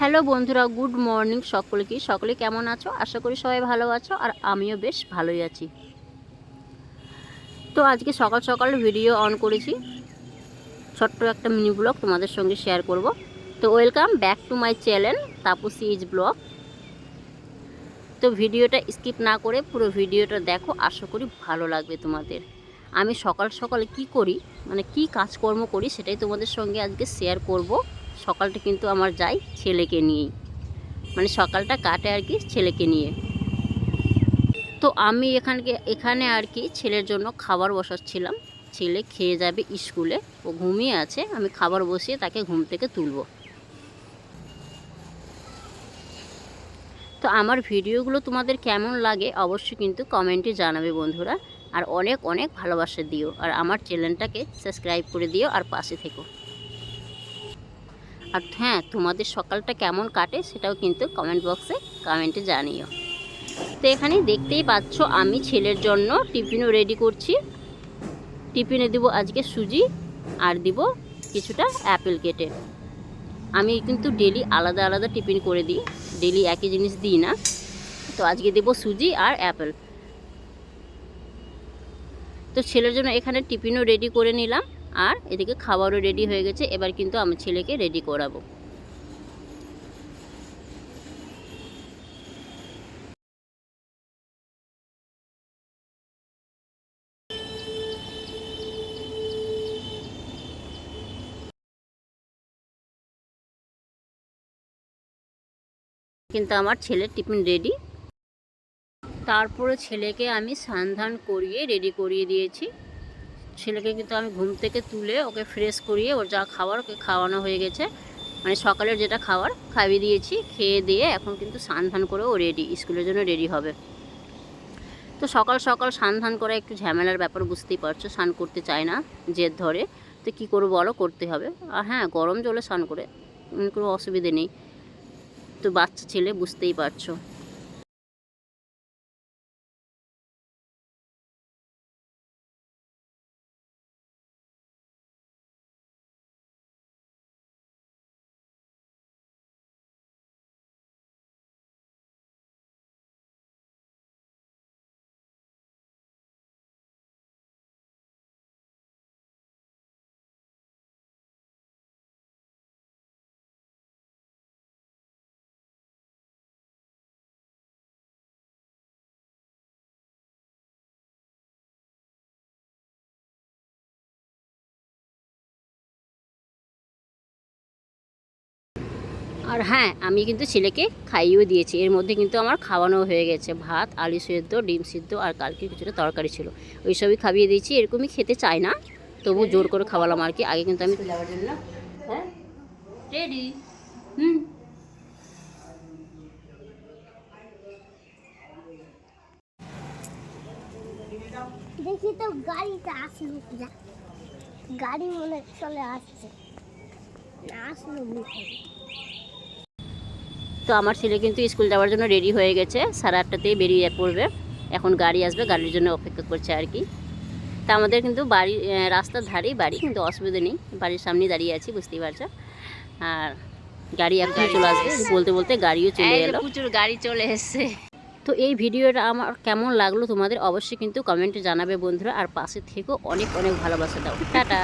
Hello বন্ধুরা, good morning সকলকে। সকলে কেমন আছো? আশা করি সবাই ভালো আছো আর আমিও বেশ ভালোই আছি। তো আজকে সকাল সকাল ভিডিও অন করেছি। ছোট্ট একটা মিনি ব্লগ তোমাদের সঙ্গে শেয়ার করব। তো welcome back to my channel Tapasi is blog তো ভিডিওটা স্কিপ না করে পুরো ভিডিওটা দেখো, আশা করি ভালো লাগবে তোমাদের। আমি সকাল সকালে কি করি মানে কি কাজকর্ম করি সেটাই তোমাদের সঙ্গে আজকে শেয়ার করব। সকালটা কিন্তু আমার যাই ছেলেকে নিয়েই। মানে সকালটা কাটে আর কি ছেলেকে নিয়ে। তো আমি এখানকে, এখানে আর কি ছেলের জন্য খাবার বসাচ্ছিলাম। ছেলে খেয়ে যাবে স্কুলে, ও ঘুমিয়ে আছে, আমি খাবার বসিয়ে তাকে ঘুম থেকে তুলবো। তো আমার ভিডিওগুলো তোমাদের কেমন লাগে অবশ্যই কিন্তু কমেন্টে জানাবে বন্ধুরা। আর অনেক অনেক ভালোবাসা দিও। আর আমার চ্যানেলটাকে সাবস্ক্রাইব করে দিও আর পাশে থেকো। আর হ্যাঁ তোমাদের সকালটা কেমন কাটে সেটাও কিন্তু কমেন্ট বক্সে কমেন্টে জানিও। তো এখানে দেখতেই পাচ্ছ, আমি ছেলের জন্য টিফিনও রেডি করছি। টিফিনে দিব আজকে সুজি আর দিব কিছুটা অ্যাপেল কেটে। আমি কিন্তু ডেলি আলাদা আলাদা টিফিন করে দিই ডেলি একই জিনিস দিই না। তো আজকে দেবো সুজি আর অ্যাপেল তো ছেলের জন্য এখানে টিফিনও রেডি করে নিলাম। আর এদিকে খাবারও রেডি হয়ে গেছে, এবার কিন্তু আমি ছেলেকে রেডি করাবো। কিন্তু আমার ছেলের টিফিন রেডি তারপরে ছেলেকে আমি সান্ধান করিয়ে রেডি করিয়ে দিয়েছি। ছেলেকে কিন্তু আমি ঘুম থেকে তুলে ওকে ফ্রেশ করিয়ে ওর যা খাবার ওকে খাওয়ানো হয়ে গেছে। মানে সকালের যেটা খাবার খাইয়ে দিয়েছি, খেয়ে দিয়ে এখন কিন্তু সান্ধান করে ও রেডি স্কুলের জন্য রেডি হবে। তো সকাল সকাল সান্ধান করা একটু ঝামেলার ব্যাপার, বুঝতেই পারছ, স্নান করতে চায় না জেদ ধরে। তো কী করব বলো, করতে হবে। আর হ্যাঁ গরম জলে স্নান করে, কোনো অসুবিধে নেই। তো বাচ্চা ছেলে, বুঝতেই পারছ। আর হ্যাঁ আমি কিন্তু ছেলেকে খাইয়েও দিয়েছি। এর মধ্যে কিন্তু আমার খাওয়ানো হয়ে গেছে। ভাত আলু সেদ্ধ ডিম সিদ্ধ আর কালকে কিছুটা তরকারি ছিল। ওই সবই খাইয়ে দিয়েছি। এরকমই খেতে চায় না তবু জোর করে খাওয়ালাম আর কি। আগে কিন্তু আমি যাওয়ার জন্য? হ্যাঁ? রেডি? হুম। দেখি তো গাড়িটা আসলো কিনা গাড়ি মনে চলে আসছে। আসলো তো আমার ছেলে কিন্তু স্কুল যাওয়ার জন্য রেডি হয়ে গেছে। সাড়ে আটটাতেই বেরিয়ে পড়বে। এখন গাড়ি আসবে গাড়ির জন্য অপেক্ষা করছে আর কি। তা আমাদের কিন্তু বাড়ি রাস্তার ধারেই বাড়ি কিন্তু অসুবিধা নেই। বাড়ির সামনে দাঁড়িয়ে আছি বুঝতেই পারছ। আর গাড়ি এখন চলে আসবে বলতে বলতে গাড়িও চলে এলো। প্রচুর গাড়ি চলে এসছে। তো এই ভিডিওটা আমার কেমন লাগল তোমাদের অবশ্যই কিন্তু কমেন্টে জানাবে বন্ধুরা। আর পাশে থেকেও অনেক অনেক ভালোবাসা দাও। টাটা!